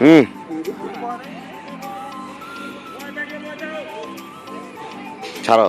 হুম। ছাড়ো।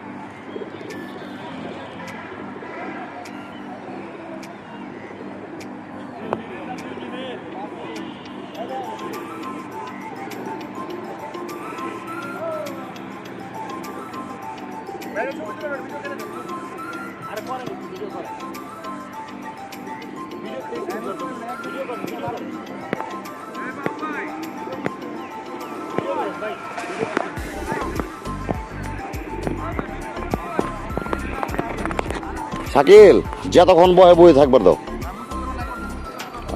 শাকিল যতক্ষণ বয়ে বয়ে থাকবার দাও।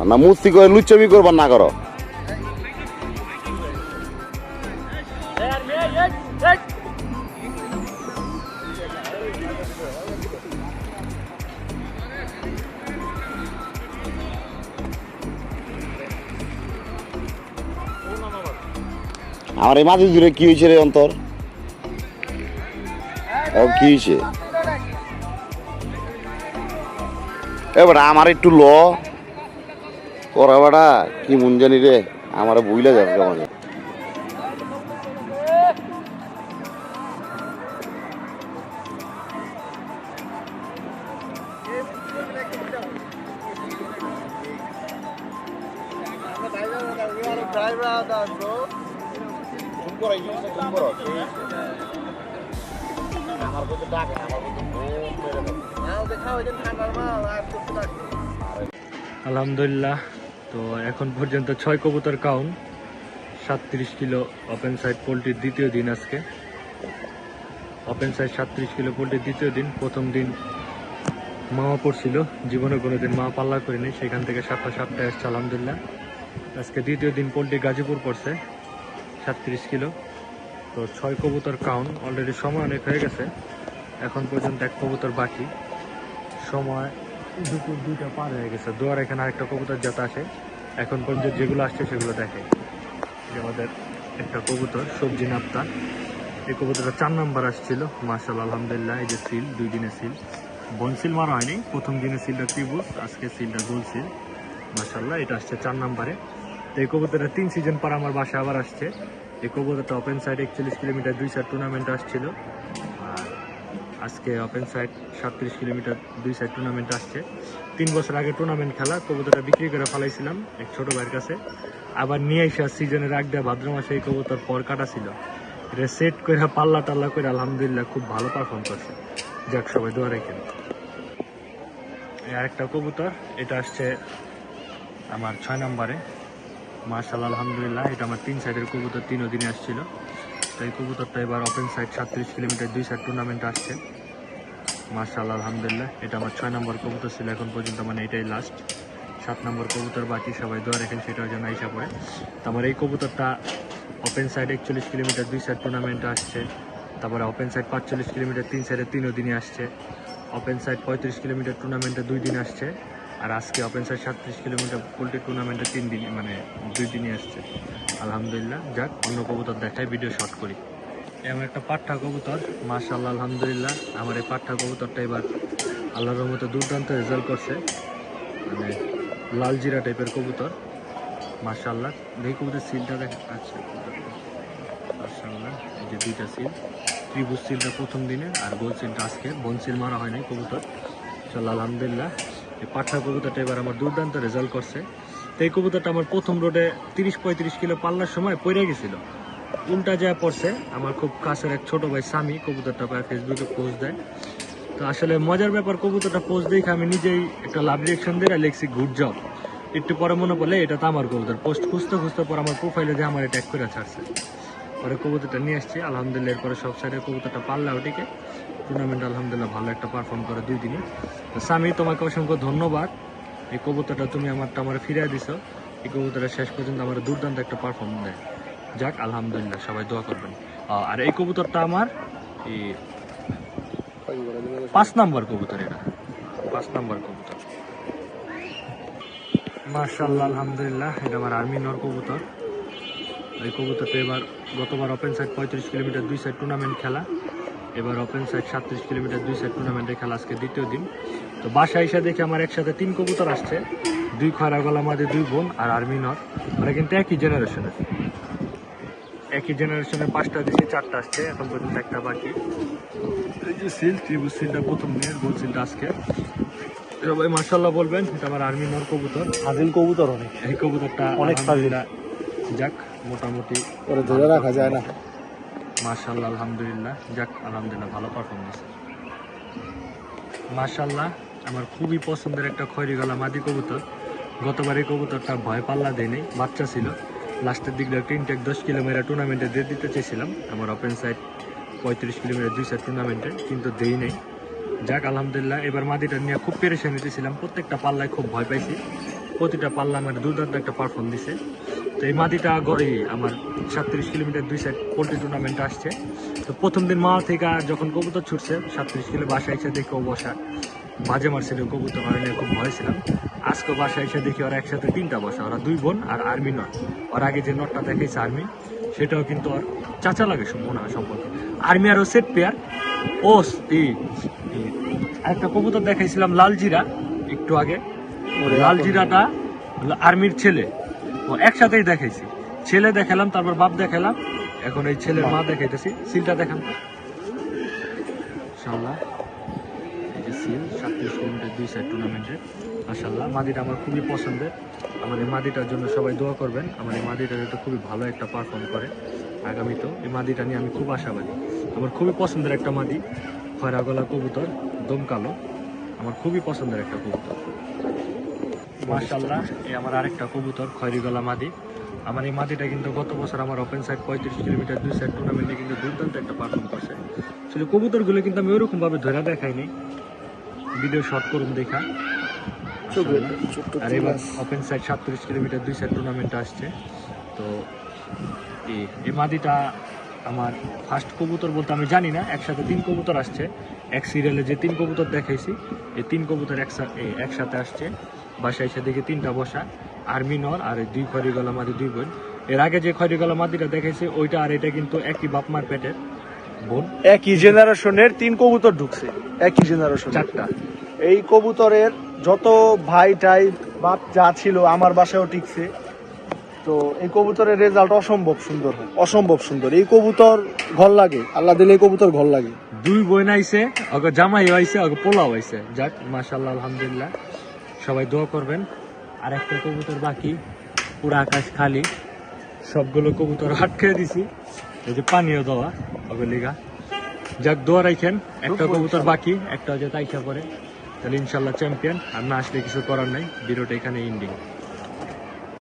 না মুস্তি করে লুচ্চমি করবার না করো। আমার এই মাঝে দূরে কি হয়েছে রে অন্তর কি হয়েছে এবার আমার একটু ল করা বাড়া কি মন জানি রে আমার বুইলা যাবে কেমন আলহামদুলিল্লাহ, তো এখন পর্যন্ত ছয় কবুতর কাউন্ট সাতত্রিশ কিলো ওপেন সাইড পোলট্রির দ্বিতীয় দিন আজকে। ওপেন সাইড সাতত্রিশ কিলো পোলট্রির দ্বিতীয় দিন, প্রথম দিন মামা পড়ছিল, জীবনে কোনো দিন মা পাল্লা করিনি, সেখান থেকে সাতটা সাতটা আসছে আলহামদুলিল্লাহ। আজকে দ্বিতীয় দিন পোলট্রি গাজীপুর পড়ছে। সাতত্রিশ কিলো। তো ছয় কবুতর কাউন্ট অলরেডি সময় অনেক হয়ে গেছে। এখন পর্যন্ত এক কবুতর বাকি। সময় দুপুর দুইটা পার হয়ে গেছে। দুয়ার এখানে আরেকটা কবুতর যাতে আসে এখন পর্যন্ত যেগুলো আসছে সেগুলো দেখে। যে আমাদের একটা কবুতর, সবজি নাপ্তা। এই কবুতরটা চার নাম্বার আসছিল। মার্শাল আলহামদুলিল্লাহ, এই যে সিল দুই দিনের সিল বন সিল মারা হয়নি। প্রথম দিনের সিলটা ত্রিভুজ, আজকে সিলটা গোল সিল মার্শাল্লাহ এটা আসছে চার নাম্বারে। তো এই কবুতরটা তিন সিজন পর আমার বাসা আবার আসছে। এই কবুতরটা ওপেন সাইড একচল্লিশ কিলোমিটার, দুই সাইড টুর্নামেন্ট আসছিল। আর আজকে ওপেন সাইড সাতত্রিশ কিলোমিটার, দুই সাইড টুর্নামেন্ট আসছে। তিন বছর আগে টুর্নামেন্ট খেলা, কবুতরটা বিক্রি করে ফেলাইছিলাম এক ছোট ভাইয়ের কাছে। আবার নিয়ে এসে সিজনের রাখ দেওয়া ভাদ্র মাসে এই কবুতর পর কাটা ছিল। এটা সেট করে, পাল্লা টাল্লা করে আলহামদুলিল্লাহ খুব ভালো পারফর্ম করছে। যাক, সবাই দোয়া রেখেন। একটা কবুতর, এটা আসছে আমার ছয় নম্বরে। মার্শাল আলহামদুলিল্লাহ। এটা আমার তিন সাইডের কবুতর তিন দিনে আসছিল। তো এই কবুতরটা এবার ওপেন সাইড সাতত্রিশ কিলোমিটার, দুই সাইড টুর্নামেন্ট আসছে। মার্শাল আলহামদুলিল্লাহ। এটা আমার ছয় নম্বর কবুতর ছিল এখন পর্যন্ত মানে এটাই লাস্ট সাত নম্বর কবুতর বাকি, সবাই দোয়া রেখেন সেটার জন্য আইসা পড়ে। তো আমার এই কবুতরটা ওপেন সাইড একচল্লিশ কিলোমিটার, দুই সাইড টুর্নামেন্টে আসছে। তারপরে ওপেন সাইড পাঁচচল্লিশ কিলোমিটার, তিন সাইডে তিনও দিনে আসছে। ওপেন সাইড পঁয়ত্রিশ কিলোমিটার টুর্নামেন্টে দুই দিন আসছে। আর আজকে ওপেন সাইড সাতত্রিশ কিলোমিটার পোলট্রি টুর্নামেন্টে তিন দিন মানে দুই দিনই আসছে। আলহামদুলিল্লাহ, যাক, অন্য কবুতর দেখায় ভিডিও শর্ট করি। এমন একটা পাঠা কবুতর মাশাল্লাহ আলহামদুলিল্লাহ। আমার এই পাঠা কবুতরটা এবার আল্লাহর রহমতে দুর্দান্ত রেজাল্ট করছে। মানে লাল জিরা টাইপের কবুতর মাশাল্লাহ দেখি কবুতর সিলটা দেখ আচ্ছা মাশাল্লাহ এই যে দুইটা সিল ত্রিভুজ সিলটা প্রথম দিনে, আর গোল সিলটা আজকে বন সিল মারা হয়নি কবুতর। চল আলহামদুলিল্লাহ। এই পাঠা কবুতরটা এবার আমার দুর্দান্ত রেজাল্ট করছে। তো এই কবুতরটা আমার প্রথম রোডে তিরিশ পঁয়ত্রিশ কিলো পাল্লার সময় পড়ে গেছিল। উল্টা যায় পড়ছে, আমার খুব কাছের এক ছোট ভাই স্বামী কবুতরটা পায় ফেসবুকে পোস্ট দেয়। তো আসলে মজার ব্যাপার কবুতরটা পোস্ট দেখে আমি নিজেই একটা লাভ রিয়েকশন দিয়ে লিখছি গুড জব একটু পরে মনে পড়লে, এটা তো আমার কবুতর পোস্ট খুঁজতে খুঁজতে পর আমার প্রোফাইলে যে আমার ট্যাগ করে ছাড়ছে। পরে কবুতরটা নিয়ে আসছি। আলহামদুলিল্লাহ, এরপরে সব সাইডে কবুতরটা পারলে ওটিকে। টুর্নামেন্ট আলহামদুলিল্লাহ ভালো একটা পারফর্ম করে দুই দিনই। তো স্বামী, তোমাকে অসংখ্য ধন্যবাদ। এই কবুতরটা তুমি আমারটা আমার ফিরিয়ে দিছো। এই কবুতরটা শেষ পর্যন্ত আমার দুর্দান্ত একটা পারফর্ম দেয়। যাক, আলহামদুলিল্লাহ, সবাই দোয়া করবেন। আর এই কবুতরটা আমার এই পাঁচ নাম্বার কবুতর এটা। পাঁচ নাম্বার কবুতর। মার্শাল্লাহ আলহামদুলিল্লাহ, এটা আমার আর্মি নর কবুতর। এই কবুতরটা এবার গতবার ওপেন সাইড পঁয়ত্রিশ কিলোমিটার দুই সাইড টুর্নামেন্ট খেলা। এবার ওপেন সাইড সাতত্রিশ কিলোমিটার দুই সাইড টুর্নামেন্টে খেলা আজকে দ্বিতীয় দিন। তো বাসায় এসে দেখে আমার একসাথে তিন কবুতর আসছে। দুই খয়রা গলা মাঝে দুই বোন আর আর্মি নর। ওরা কিন্তু একই জেনারেশনের একই জেনারেশনের পাঁচটা দিচ্ছে চারটা আসছে এখন পর্যন্ত একটা বাকি। এই যে সিল ত্রিভুজ সিলটা প্রথম নিয়ে গোল সিলটা আজকে। সবাই মার্শাল্লাহ বলবেন এটা আমার আর্মি নর কবুতর। ফাজিল কবুতর অনেক। এই কবুতরটা অনেক যাক। মোটামুটি ওরা ধরে রাখা যায় না। মার্শাল্লাহ আলহামদুলিল্লাহ। যাক আলহামদুলিল্লাহ ভালো পারফরমেন্স মার্শাল্লাহ আমার খুবই পছন্দের একটা খয়রি গলা মাদি কবুতর। গতবার এই কবুতরটা ভয় পাল্লা দেয়নি বাচ্চা ছিল। লাস্টের দিকটা টেক দশ কিলোমিটার টুর্নামেন্টে দিয়ে দিতে চেয়েছিলাম। আমার ওপেন সাইড পঁয়ত্রিশ কিলোমিটার দুই সাইড টুর্নামেন্টে কিন্তু দেই নেই। যাক আলহামদুলিল্লাহ এবার মাদিটা নিয়ে খুব পেরেশানি ছিলাম প্রত্যেকটা পাল্লায় খুব ভয় পাইছি। প্রতিটা পাল্লা আমার দুর্দান্ত একটা পারফর্ম দিছে। তো এই মাদিটা গড়ে আমার সাতত্রিশ কিলোমিটার দুই সাইড পোল্ট্রি টুর্নামেন্ট আসছে। তো প্রথম দিন মা থেকে যখন কবুতর ছুটছে সাতত্রিশ কিলো বাসায় এসে দেখে ও বসা বাজে মারছিল কবুতর মারা নিয়ে খুব ভয় ছিলাম। আজকে বাসায় এসে দেখি ওরা একসাথে তিনটা বসা ওরা দুই বোন আর আর্মি নট ওর আগে যে নটটা দেখেছে আর্মি সেটাও কিন্তু ওর চাচা লাগে মনে হয় সম্পর্কে। আর্মি আরও সেট পেয়ার ও আরেকটা কবুতর দেখাইছিলাম লালজিরা একটু আগে। লাল জিরাটা হলো আর্মির ছেলে। একসাথেই দেখাইছি। ছেলে দেখালাম, তারপর বাপ দেখালাম। এখন এই ছেলের মা দেখাইতেছি। সিলটা দেখান। সাতত্রিশ মাদিটা আমার খুবই পছন্দের। আমার এই মাদিটার জন্য সবাই দোয়া করবেন। আমার এই খুবই ভালো একটা পারফর্ম করে আগামীতেও। এই মাদিটা নিয়ে আমি খুব আশাবাদী। আমার খুবই পছন্দের একটা মাদি। কবুতর দম কালো আমার খুবই পছন্দের একটা কবুতর। মাশাল্লাহ এই আমার আরেকটা কবুতর খয়রি গলা মাদি। আমার এই মাদিটা কিন্তু গত বছর আমার ওপেন সাইড পঁয়ত্রিশ কিলোমিটার দুই সাইড টুর্নামেন্টে কিন্তু দুর্দান্ত একটা পারফর্ম করছে। আসলে কবুতরগুলো কিন্তু আমি ওরকম ভাবে ধরে দেখাইনি। ভিডিও শর্ট করুন দেখা। আর এবার ওপেন সাইড সাতত্রিশ কিলোমিটার দুই সাইড টুর্নামেন্ট আসছে। তো এই মাদিটা আমার ফার্স্ট কবুতর বলতে আমি জানি না একসাথে তিন কবুতর আসছে। এক সিরিয়ালে যে তিন কবুতর দেখাইছি এই তিন কবুতর একসাথে একসাথে আসছে বাসায় এসে দেখে তিনটা বসা আর্মি নর আর এই দুই খড়ি গলা মাদি দুই বোন। এর আগে যে খড়ি গলা মাদিটা দেখাইছে ওইটা আর এটা কিন্তু একই বাপমার পেটের বোন। একই জেনারেশনের তিন কবুতর ঢুকছে একই জেনারেশন চারটা। এই কবুতরের যত ভাই টাই বাপ যা ছিল আমার বাসায়ও টিকছে। তো এই কবুতরের রেজাল্ট অসম্ভব সুন্দর হয়। অসম্ভব সুন্দর। এই কবুতর ঘর লাগে। আল্লাহ দিলে এই কবুতর ঘর লাগে। দুই বোন আইছে ওকে জামাই আইছে ওকে পোলাও আইছে। যাক মাশাল্লাহ আলহামদুলিল্লাহ। সবাই দোয়া করবেন। আর একটা কবুতর বাকি পুরো আকাশ খালি। সবগুলো কবুতর আটকে দিছি। এই যে পানীয় দেওয়া ওকে লিগা। যাক দোয়া রাখেন একটা কবুতর বাকি একটা হচ্ছে তাইসা পরে। তাহলে ইনশাল্লাহ চ্যাম্পিয়ন। আর না আসলে কিছু করার নাই। ভিডিওটা এখানে ইন্ডিং